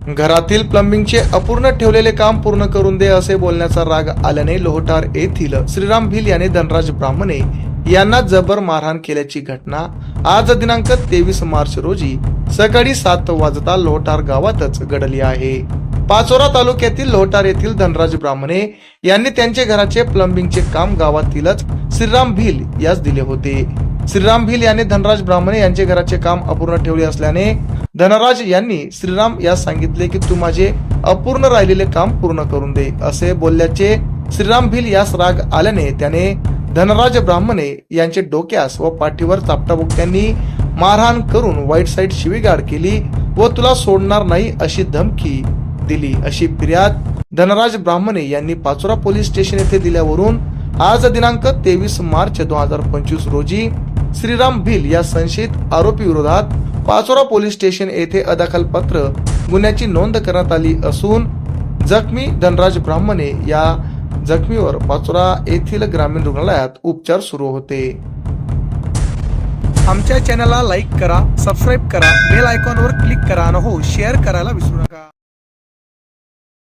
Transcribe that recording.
घरातील प्लंबिंगचे अपूर्ण ठेवलेले काम पूर्ण करून दे असे बोलण्याचा राग आल्याने लोहटार येथील श्रीराम भिल याने धनराज ब्राह्मणे यांना जबर मारहाण केल्याची घटना आज दिनांक तेवीस मार्च रोजी सकाळी सात वाजता लोहटार गावातच घडली आहे. पाचोरा तालुक्यातील लोहटार येथील धनराज ब्राह्मणे यांनी त्यांचे घराचे प्लंबिंगचे काम गावातीलच श्रीराम भिल यास दिले होते. श्रीराम भिल यांनी धनराज ब्राह्मणे यांचे घराचे काम अपूर्ण ठेवले असल्याने धनराज यांनी श्रीराम यास सांगितले की तू माझे अपूर्ण राहिलेले काम पूर्ण करून दे असे बोलल्याचे श्रीराम भिल यास राग आल्याने त्याने धनराज ब्राह्मणे यांचे डोक्यास व पाठीवर चापटाबुक्यांनी मारहाण करून वाईट साईड शिवीगाड केली व तुला सोडणार नाही अशी धमकी दिली. अशी फिर्याद धनराज ब्राह्मणे यांनी पाचोरा पोलीस स्टेशन येथे दिल्यावरून आज दिनांक तेवीस मार्च दोन हजार पंचवीस रोजी श्रीराम भिल या संशयित आरोपी विरोधात पाचोरा पोलीस स्टेशन येथे अदाखलपत्र गुन्ह्याची नोंद करण्यात आली असून जखमी धनराज ब्राह्मणे या जखमीवर पाचोरा येथील ग्रामीण रुग्णालयात उपचार सुरू होते. आमच्या चॅनलला लाईक करा सबस्क्राईब करा बेल आयकॉनवर क्लिक करा न हो शेअर करायला विसरू नका.